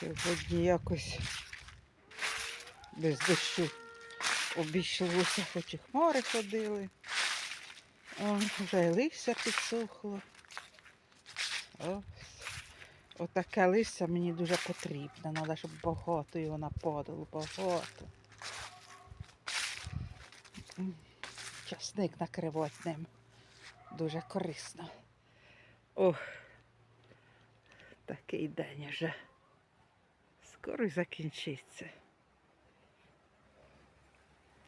Сьогодні якось без дощу обійшлося, хоч і хмари ходили. Вже і листя підсохло. Ось. Отаке листя мені дуже потрібно. Треба, щоб багато його нападало, багато. Часник накривати ним. Дуже корисно. Ох, такий день вже. Скоро й закінчиться.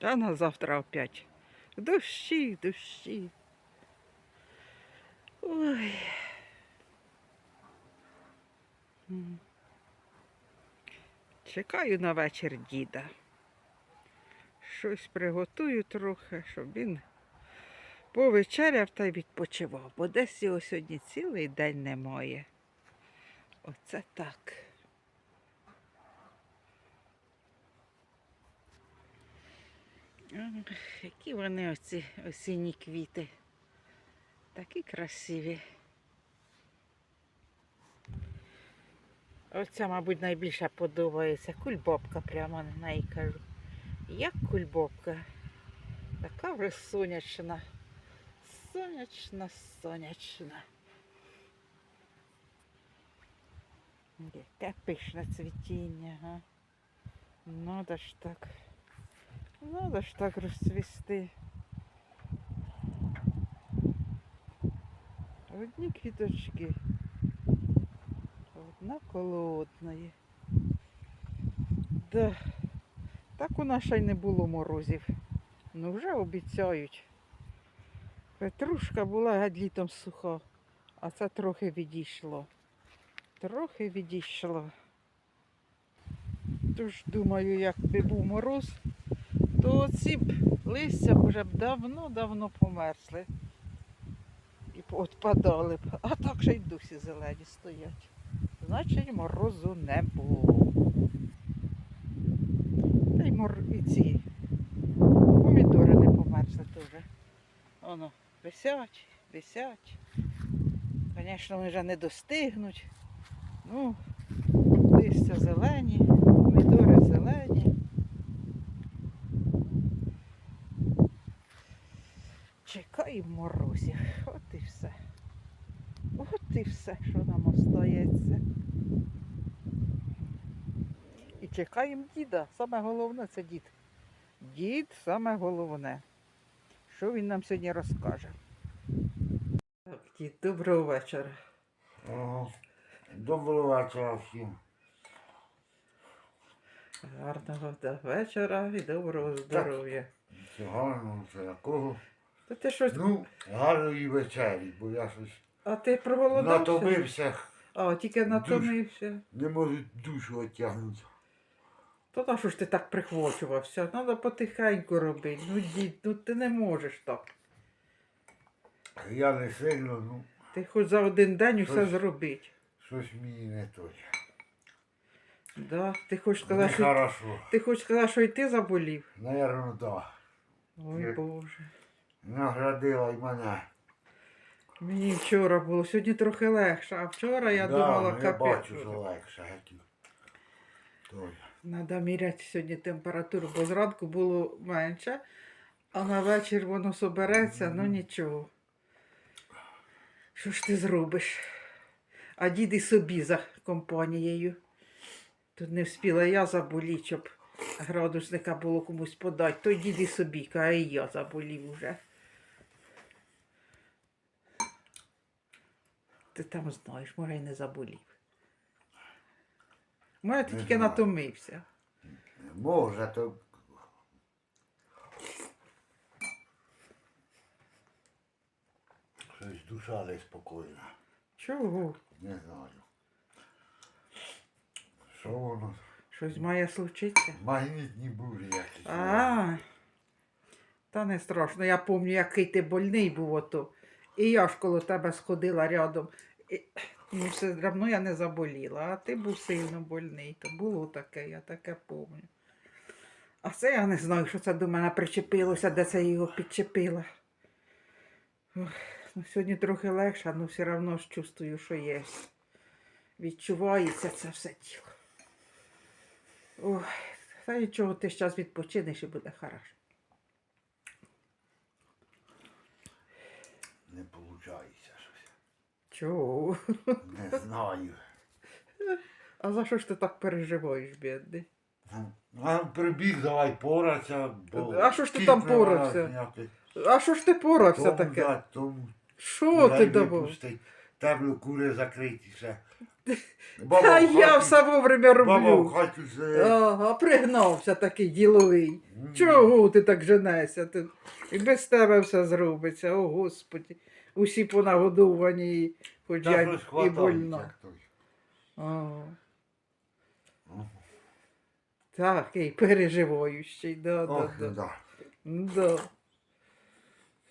А на завтра опять. Дощі, дощі. Ой. Чекаю на вечір діда. Щось приготую трохи, щоб він повечеряв та й відпочивав, бо десь його сьогодні цілий день немає. Оце так. Які вони оці осінні квіти. Такі красиві. Оця, мабуть, найбільше подобається. Кульбобка прямо на неї кажу. Як кульбобка. Така вже сонячна. Сонячна, сонячна. Яке пишне цвітіння, га? Надо ж так. Надо ж так розцвісти. Одні квіточки. Одна коло одної. Да. Так у нас ще й не було морозів. Ну вже обіцяють. Петрушка була геть літом суха, а це трохи відійшло. Трохи відійшло. Тож думаю, якби був мороз, то ці б листя вже б давно-давно померзли. І відпадали б. А так ще й досі зелені стоять. Значить, морозу не було. Та й мор... і ці помідори не померзли теж. Воно, висять, висять. Звісно, вони вже не достигнуть. Ну, листя зелені, помідори зелені. Чекаємо морозів. От і все. От і все, що нам остається. І чекаємо діда. Саме головне це дід. Дід саме головне. Що він нам сьогодні розкаже? Так, дід, доброго вечора. Доброго вечора всім. Гарного да, вечора і доброго здоров'я. Гарно, це якого. Та ти щось. Ну, гарної вечері, бо я щось А ти проголодався? натомився, А, тільки натомився. не можу душу отягнути. То на що ж ти так прихвочувався? Треба потихеньку робити. Ну, дід, ну ти не можеш так. Я не сильно, ну, Ти хоч за один день усе Щось- зробити. щось мені не то. Да? Ти хочеш сказати, що... хорошо. Ти хочеш сказати, що і ти заболів? Наверно, так. Ой Ні. Боже. Наградила й мене. Мені вчора було, сьогодні трохи легше, а вчора я Да, думала, ну, я капець. бачу, що легше. Треба міряти сьогодні температуру, бо зранку було менше, а на вечір воно собереться, ну нічого. Що ж ти зробиш? А дід і собі за компанією. Тут не встигла я заболіти, щоб градусника було комусь подати. Той дід і собі, а і я заболів уже. Ти там знаєш, може, й не заболів. Може, ти Не тільки знаю. натомився. Може, то. Щось душа неспокійна. Чого? Не знаю. Що воно? Щось має случитися? Магнітні бурі якісь. А, та не страшно. Я пам'ятаю, який ти больний був ото. І я ж коло тебе сходила рядом. Ну, все одно я не заболіла, а ти був сильно больний. То було таке, я таке пам'ятаю. А це я не знаю, що це до мене причепилося, де це його підчепила. Ох, ну, сьогодні трохи легше, але все одно ж чувствую, що є. Відчувається це все тіло. Ой, та нічого, ти зараз відпочинеш і буде хорошо. Не виходить щось. Чого? Не знаю. А за що ж ти так переживаєш, бідний? А прибіг, давай поратися, бо А що ж ти кіт там не порався? А що ж ти порався Тому таке? дать, тому Що ти дай давав? випустить. Кури закриті ще. Та в я хаті- все вовремя Баба в роблю. хаті сидить. Ага, пригнався такий діловий. Чого ти так женешся? Ти... І без тебе все зробиться, о Господі. Усі понагодовані, і хоч Та я щось і больно. той. Ага. Ну. Такий переживаючий, да, да, Ох, да. да. Да.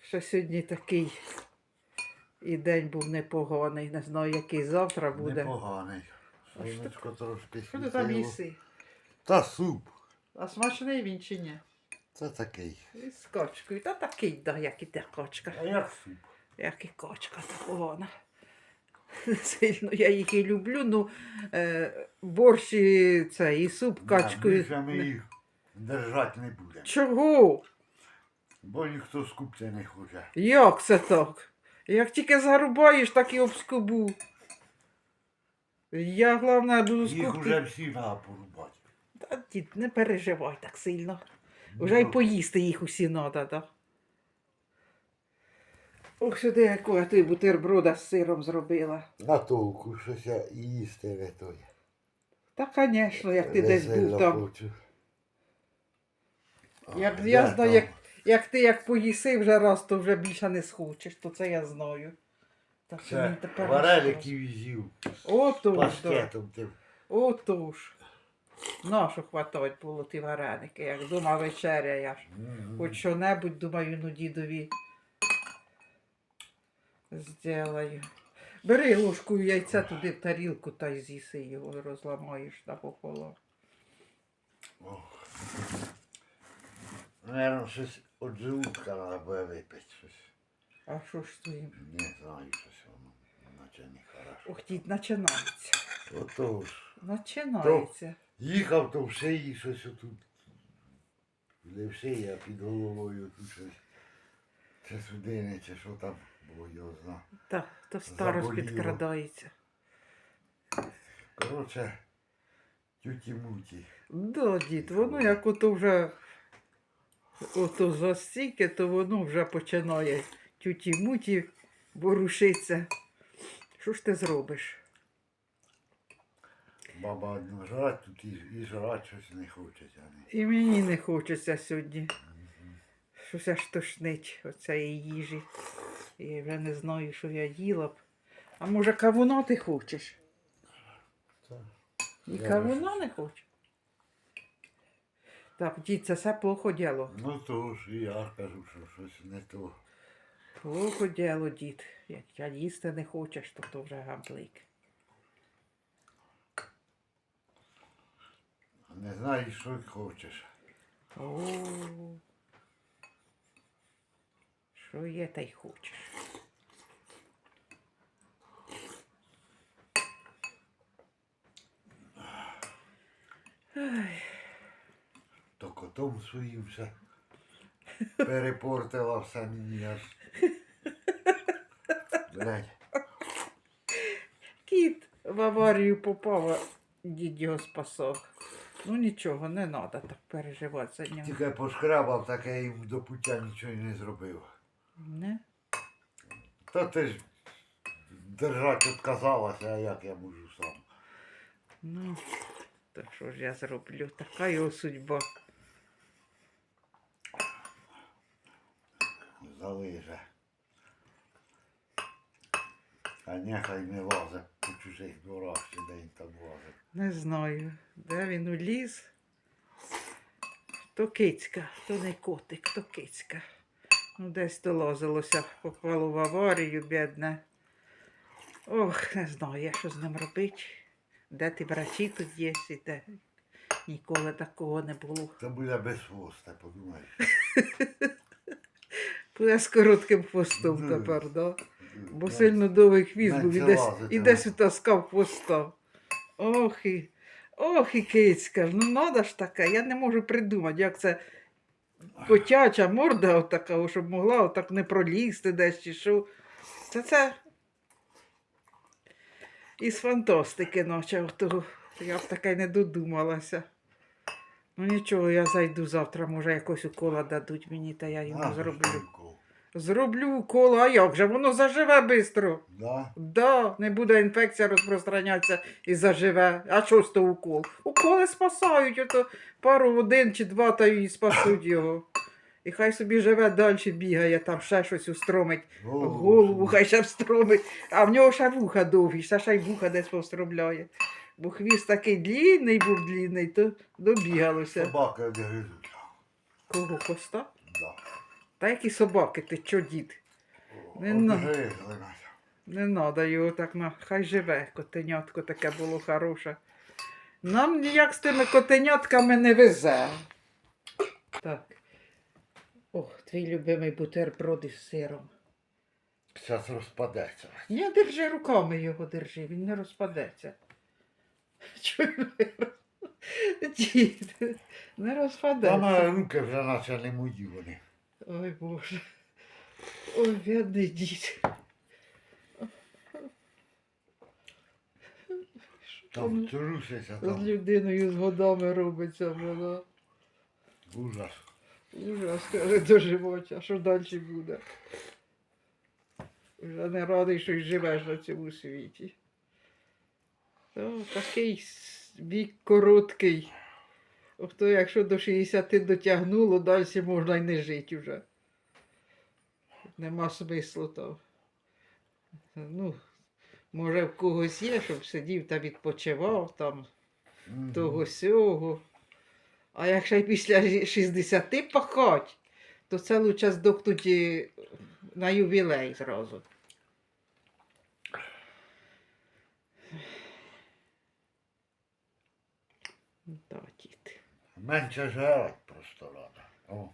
Що сьогодні такий і день був непоганий. Не знаю, який завтра буде. Непоганий. А що Сонечко трошки Що ти там світило. їси? Та суп. А смачний він чи ні? Це такий. І з качкою. Та такий, да, як і та качка. А як суп? Як і качка вона. Сильно я їх і люблю, ну е, борщ і це, і суп качкою. більше ми їх держати не будемо. Чого? Бо ніхто скупця не хоче. Як це так? Як тільки зарубаєш, так і обскубу. Я, головне, буду Їх вже всі треба порубати. Та, дід, не переживай так сильно. Уже й Ну, поїсти їх усі надо, да? Ох, сюди яку я ти бутерброда з сиром зробила. На толку щось я і їсти не той. Та, звісно, як ти десь був там. хочу. Як А, я знаю, як, як ти як поїси вже раз, то вже більше не схочеш, то це я знаю. Так що мені тепер вареники візів Отож, паштетом. тим. Отож. Нащо хватать було ті вареники, як дома вечеря я ж. Хоч що-небудь, думаю, ну дідові зделаю. Бери ложку яйця туди в тарілку та й з'їси його, розламаєш на пополам. Ох. Наверно, щось від желудка треба буде випити. Щось. А що ж твоїм? Не знаю, щось воно. Наче не хорошо. Ох, дід, починається. Отож. Починається. Їхав то в шиї щось отут. Не в шиї, а під головою тут щось. Це судини, чи що там, бо його зна. Так, то старость Заболіло. підкрадається. Коротше, тюті-муті. Да, дід, воно як ото вже ото застійке, то воно вже починає тюті-муті ворушиться. Що ж ти зробиш? Баба одну жрать тут і, і жрать щось не хоче. а не. І мені не хочеться сьогодні. Щось аж тошнить оцеї їжі. Я вже не знаю, що я їла б. А може кавуна ти хочеш? І кавуна не хочеш? Так, дід, це все плохо діло. Ну то ж і я кажу, що щось не то. Плохо діло, дід. Як я їсти не хочеш, то то вже габлик. Не знаєш, що хочеш. О. Що є, та й хочеш. То котом своїм все перепортила все мені аж. Блядь. Кіт в аварію попав, а дід його спасав. Ну нічого, не треба так переживати за нього. Тільки пошкрябав, так я їм до пуття нічого не зробив. Не? Та ти ж держати відказалася, а як я можу сам. Ну, то що ж я зроблю? Така його судьба. Залиже. А нехай не лазить по чужих дворах, чи де він там лазить. Не знаю, де він уліз. То кицька, то не котик, то кицька. Ну, десь долозилося, попало в аварію, бідне. Ох, не знаю, я що з ним робити. Де ти врачі тут є, і де ніколи такого не було. Це буде без хвоста, подумаєш. Буде з коротким хвостом Ну, тепер, да? Бо Ну, сильно довгий хвіст був і десь, і десь витаскав хвоста. Ох, і Ох, і кицька ж, ну надо ж таке, я не можу придумати, як це котяча морда отака, щоб могла отак не пролізти десь чи що. Це це із фантастики, наче того. Я б таке не додумалася. Ну нічого, я зайду завтра, може якось укола дадуть мені, та я йому зроблю. Зроблю укол, а як же? Воно заживе швидко. Да? Да, не буде інфекція розпространятися і заживе. А що з того укол? Уколи спасають, ото пару годин чи два та і спасуть його. І хай собі живе далі, бігає, там ще щось устромить. Голову хай ще встромить, а в нього ще вуха довгі, ще ще й вуха десь повстромляє. Бо хвіст такий длінний був длінний, то добігалося. Собака не гризуть. Кого коста? Та які собаки, ти чо, дід? Не на. Обгризли. Не треба його так на. Хай живе, котенятко таке було хороше. Нам ніяк з тими котенятками не везе. Так. Ох, твій любимий бутерброд із сиром. Зараз розпадеться. Я держи руками його держи, він не розпадеться. Дід, не Та розпадеться. на руки вже наче не мої вони. Ой Боже. Ой, бідний дід. Там там труситься, з там людиною з годами робиться, вона. ужас. Ужас, каже, доживуть, а що далі буде? Вже не радий, що й живеш на цьому світі. То, такий с- вік короткий. Хто якщо до 60 дотягнуло, далі можна й не жити вже. Нема смислу то. Ну, може в когось є, щоб сидів та відпочивав там Мгм. того сього. А якщо й після 60 пахать, то це лучше здохнуть на ювілей зразу. Дід. Менше жрать просто треба. О.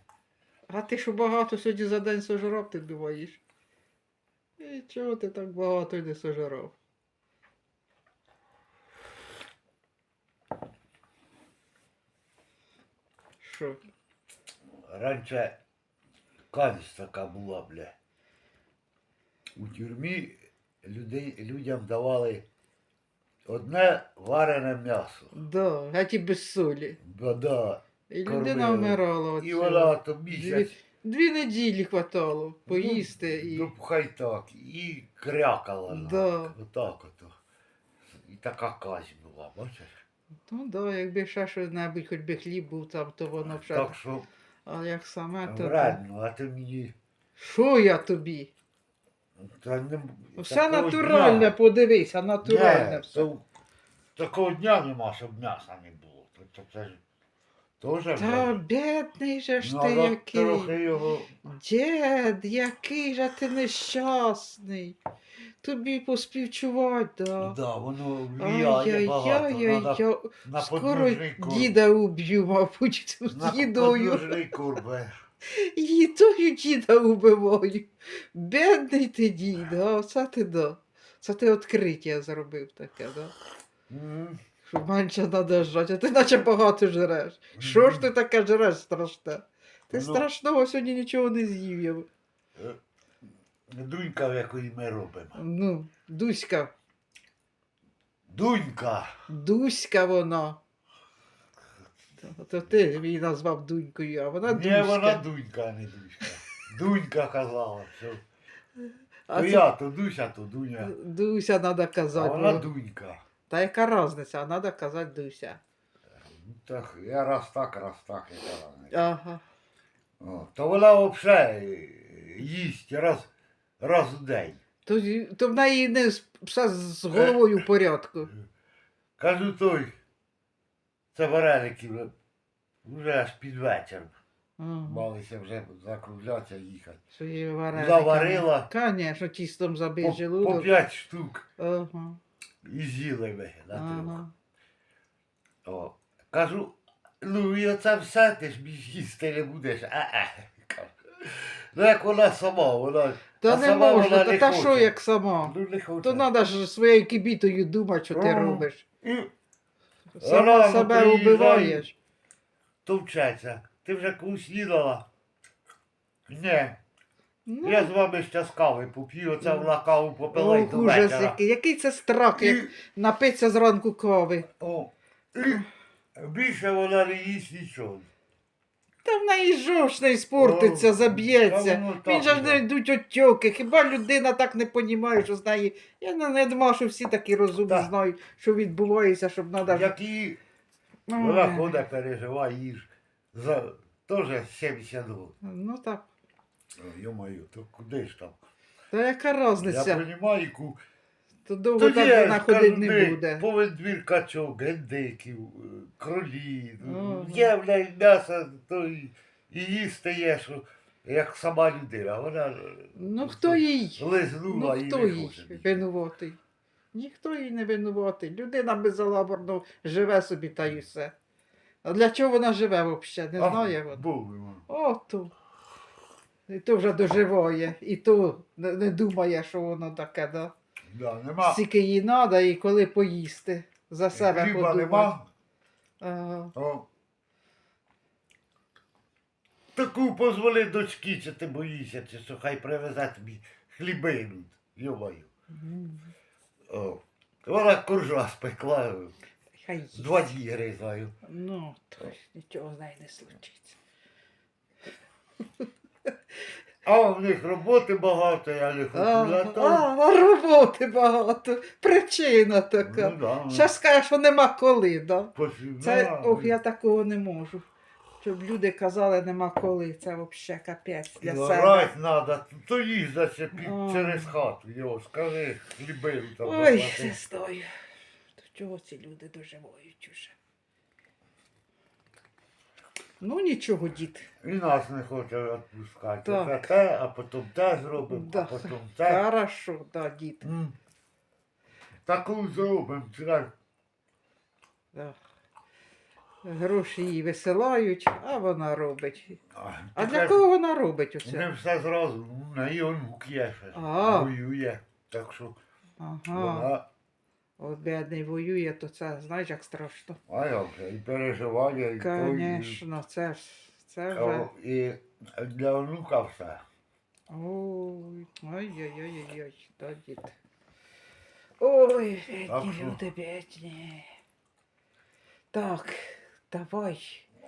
А ти що багато сьогодні за день сожрав, ти думаєш? І чого ти так багато й не сожрав? Що? Раніше казість така була, бля. У тюрмі людей, людям давали одне варене м'ясо. Да, геть і без солі. Вода. І Кормили. людина вмирала. от І вона то Дві, місяць. дві неділі хватало поїсти і. Ну, хай так. І крякала. вона. Да. Отак ото. І така казь була, бачиш? Ну да, якби ще щось-небудь, хоч би хліб був там, то воно б ще. Так що А як саме, то. то- вредно, а ти мені. Що я тобі? Та не, Все такого натуральне, дня- подивися, натуральне Ні, все. то Такого дня нема, щоб м'яса не було. То, то це ж теж. Та блядь, бідний же ж ти надо який. трохи його. Дід, який же ти нещасний. Тобі поспівчувати, да. Да, воно влияє багато. Надо Ай-яй-яй-яй. на Скоро подножний діда уб'ю, мабуть, На дідою. подножний корм. Е. Їдою діда убиваю. Бідний ти дід, а це ти да. Це ти відкриття зробив таке, да? Що менше треба жрати, а ти наче багато жреш. Що ж ти таке жреш страшне? Ти Ну. страшного сьогодні нічого не з'їв. я. е, Дунька, в якої ми робимо. Ну, Дуська, Дунька! Дуська вона. То- ти її назвав Дунькою, а вона Ні, Дуська. вона Дунька, а не Дуська. Дунька казала. Що. а То це я, то Дуся, то Дуня. Дуся треба А казати. вона бо- Дунька. Та яка різниця, треба казати Дуся. Ну, Так, я раз так, раз так, яка разниця. Ага. О, То вона взагалі їсть раз, раз у день. То, й- то в неї не з- все з головою в порядку. Кажу той, це вареники вже, аж під вечір. Ага. Малися вже закруглятися їхати. Її вареники. Заварила. Звісно, тістом забив По, по желудок. п'ять штук Ага. і з'їли ми на трьох. Ага. О, кажу, ну і оце все, ти ж більш їсти не будеш. Кажу. Ну як вона сама, вона. Та а не сама можна, вона та, та хоче. що як сама? Ну не хоче. То треба ж своєю кибітою думати, що ти Ага. робиш. І Сама Рано себе приїжджають. вбиваєш. Товчеться. Ти вже колись снідала? Ні. Ну, Я з вами ще з кави поп'ю, оце вона каву попила й ох, до ужас вечора. який. Який це страх, як І, напитися зранку кави. о, і більше вона не їсть нічого. Та в неї жовчний спортиться, заб'ється. Він же ж не йдуть отьоки. Хіба людина так не понімає, що з неї. Я не, не думаю, що всі такі розумні Так. знають, що відбувається, щоб треба. Як її вона ходить, переживає, їж. За теж 70 років. Ну так. Йо-моє, то куди ж там? Та яка Я різниця? розумію, ку... То довго так вона кажу, не буде. Повен двір качок, гендиків, кролі. Ага. Є, блядь, м'ясо, то і, і їсти є, що як сама людина. Вона е, Ну хто їй? лизнула Ну і хто не їй хоче. винуватий? Ніхто їй не винуватий. Людина безалаборно живе собі та й все. А для чого вона живе взагалі? Не знає вона. Ото. І то вже доживає, і то не, не думає, що воно таке, да? Да, нема. Скільки їй треба і коли поїсти. За себе Хліба подумати. нема. Ага. О. Таку позволи дочки, чи ти боїшся, чи що хай привезе тобі хлібину. Йомаю. О. Вона коржа спекла. Хай їсть. Два дні гризаю. Ну, то ж нічого з нею не случиться. А в них роботи багато, я не хочу А, а, роботи багато. Причина така. Ну, да. Зараз скажеш, що нема коли, да? Посів- Це, ох, я такого не можу. Щоб люди казали, нема коли. Це взагалі капець для себе. орать надо, то ще під, А. через хату, його, скажи, хлібину там. Ой, не стою. До чого ці люди доживають уже? Ну нічого, дід. І нас не хоче відпускати. Так. Це те, а потім те зробимо, Да. а потім те. Хорошо, да, дід. М. Таку зробимо, чекай. Да. Гроші їй висилають, а вона робить. А для кого вона робить Не усе? все зразу, ну, на її онук є ще. А. Воює. Так що Ага. вона, От бідний воює, то це знаєш, як страшно. а як і переживає, і Звісно, це ж це вже. О, і для онука все. Ой, ой-ой-ой-ой, да, дід. Ой, бідні люди, бідні. Так, давай.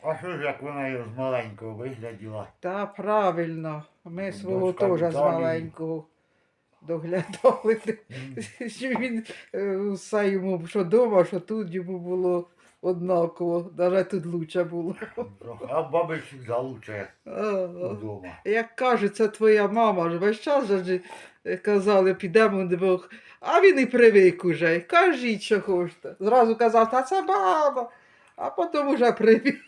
А що ж, як вона його з маленького вигляділа? Та правильно. Ми свого теж з маленького доглядали. Що він е, все йому, що вдома, що тут йому було однаково. Навіть тут лучше було. А баби завжди лучше вдома. Як каже, це твоя мама ж весь час же е, казали, підемо двох. А він і привик уже. Кажіть, що хочете. Зразу казав, та це баба, а потім уже привик.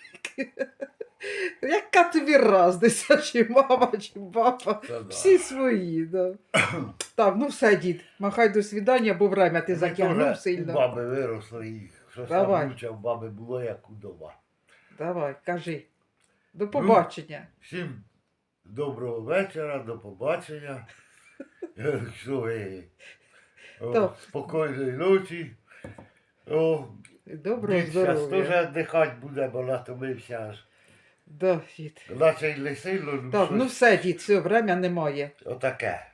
Яка тобі разниця, чи мама, чи баба? Це да. Всі свої, да. Так, ну все, дід, махай до свідання, бо время ти затягнув сильно. баби виросли і що Давай. саме в баби було, як удома. Давай, кажи. Ну, До побачення. Всім доброго вечора, до побачення. Е, Що ви? О, Так. Спокійної ночі. О, Доброго дід зараз здоров'я. теж дихати буде, бо натомився аж. Да, дід. Наче й не ну Так, ну все, дід, все, время немає. отаке.